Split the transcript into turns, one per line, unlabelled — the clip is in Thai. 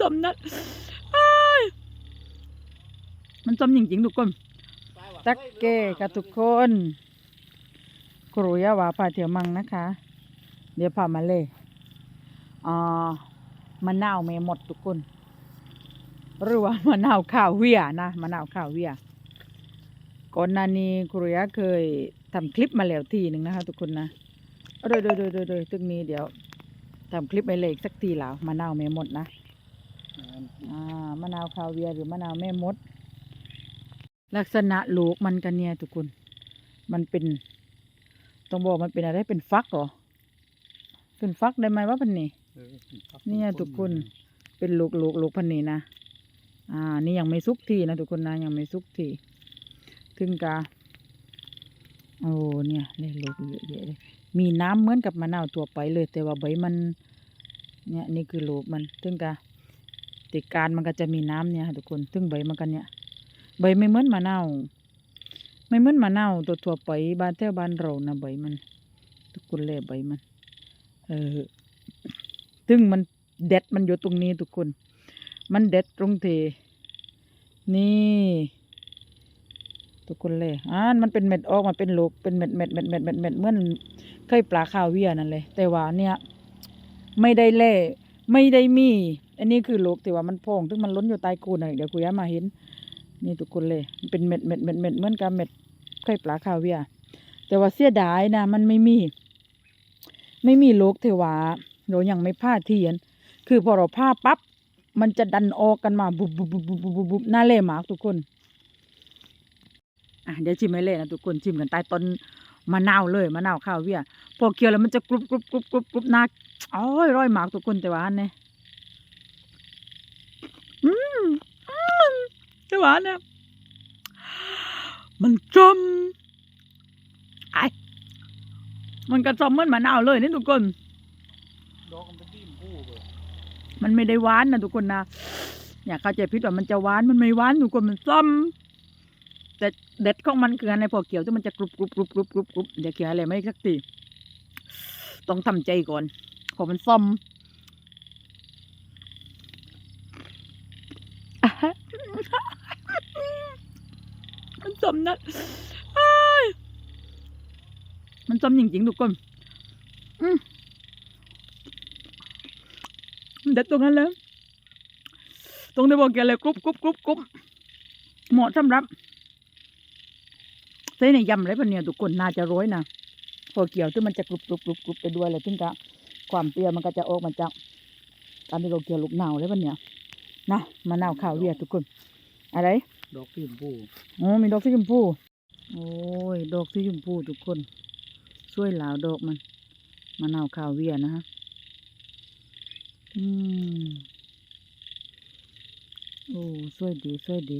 สมนัดมันสมจริงๆทุกคน ตักเกกับทุกคนครูยาวาพาเที่ยวมังนะคะ เดี๋ยวพามาเลยอ่ามะนาวไม่หมดทุกคนหรือว่ามะนาวข้าวเวียนะมะนาวข้าวเวียก่อนหน้านี้ครูยาเคยทำคลิปมาแล้วทีหนึ่งนะคะ ทุกคนนะโดยโดยโดยโดยโดยตึงนี้เดี๋ยวทำคลิปไปเลยอีกสักทีแล้วมะนาวไม่หมดนะะนาวคาเวียหรือมะนาวแม่มด ลักษณะลูกมันกันเนี่ยทุกคน มันเป็น ต้องบอกมันเป็นอะไรเป็นฟักเหรอเป็นฟักได้ไหมว่าพันนี่เนี่ยทุกคนเป็นลูกลูกลูกพันนี่นะอ่า นี่ยังไม่สุกทีนะทุกคนนะยังไม่สุกทีถึงกาโอ้เนี่ยเลยลูกเยอะแยะเลยมีน้ำเหมือนกับมะนาวตัวไปเลย แต่ว่าใบมัน เนี่ยนี่คือลูกมันถึงกา ติการมันก็จะมีน้ำเนี่ยทุกคนซึ่งใบมันกันเนี่ยใบไม่เหมือนมะนาวไม่เหมือนมะนาวตัวทั่วไปบ้านแถวบ้านเรานะใบมัน ทุกคนเลยใบมัน เออซึ่งมันเด็ดมันอยู่ตรงนี้ทุกคน มันเด็ดตรงที่นี่ทุกคนเลยอ่ามันเป็นเม็ดออกมาเป็นลูกเป็นเม็ดเม็ดเม็ดเม็ดเม็ดเม็ดเหมือนเคยปลาคาวเวียนั่นเลย แต่ว่าเนี่ย ไม่ได้เล่ ไม่ได้มี อันนี้คือลูกที่ว่ามันพองซึ่งมันล้นอยู่ใต้กูน่ะเดี๋ยวกูย้ามาเห็น นี่ทุกคนเลยมันเป็นเม็ดเม็ดเม็ดเม็ดเหมือนกับเม็ดไข่ปลาคาเวียแต่ว่าเสียดายนะ มันไม่มี ไม่มีลูกที่ว่าเรายังไม่ผ้าเทียน คือพอเราผ้าปั๊บมันจะดันออกกันมาบุบบุบบุบบุบบุบบุบบุบน่าเล่หมากทุกคนอะเดี๋ยวชิมให้เล่นะทุกคนชิมกันใต้ต้นมะนาวเลยมะนาวข้าวเวียพอเคี้ยวแล้วมันจะกรุบกรุบกรุบกรุบกรุบนาอ๋อยร้อยหมากทุกคนแต่ว่าอันเนี่ยอืมอืม แต่ว่าเนี่ยมันจมไอมันกระจอมเหมือนมะนาวเลยนี่ทุกคน
ดอกมันเป็นดิ้มผู้เบอร์
มันไม่ได้หวานนะทุกคนนะอย่าเข้าใจผิดว่ามันจะหวานมันไม่หวานทุกคนมันส้มแต่เด็ดของมันคืออันในพอเกี่ยวที่มันจะกรุบกรุบกรุบกรุบกรุบกรุบเดี๋ยวเกี่ยวอะไรไม่สักทีต้องทำใจก่อนเพราะมันส้ม อะฮะมันส้มนะอ้ายมันส้มจริงๆทุกคนเด็ดตรงนั้นเลยตรงที่บอกแกเลยกรุบกรุบกรุบกรุบเหมาะสำหรับใส่ในยำอะไรพวกเนี้ยทุกคนน่าจะร้อยนะพอเกี่ยวที่มันจะกรุบกรุบกรุบกรุบไปด้วยเลยถึงกะความเปรี้ยวมันก็จะออกมาจากการที่เราเกี่ยวลูกหนาวเลยพวกเนี้ยนะมะนาวขาวเวียดทุกคนอะไร
ดอกสีชมผู้
โอ้มีดอกสีชมพู โอ้ย ดอกสีชมพูทุกคนสวยหลาวดอกมันมะนาวขาวเวียนะฮะ อืม โอ้สวยดีสวยดี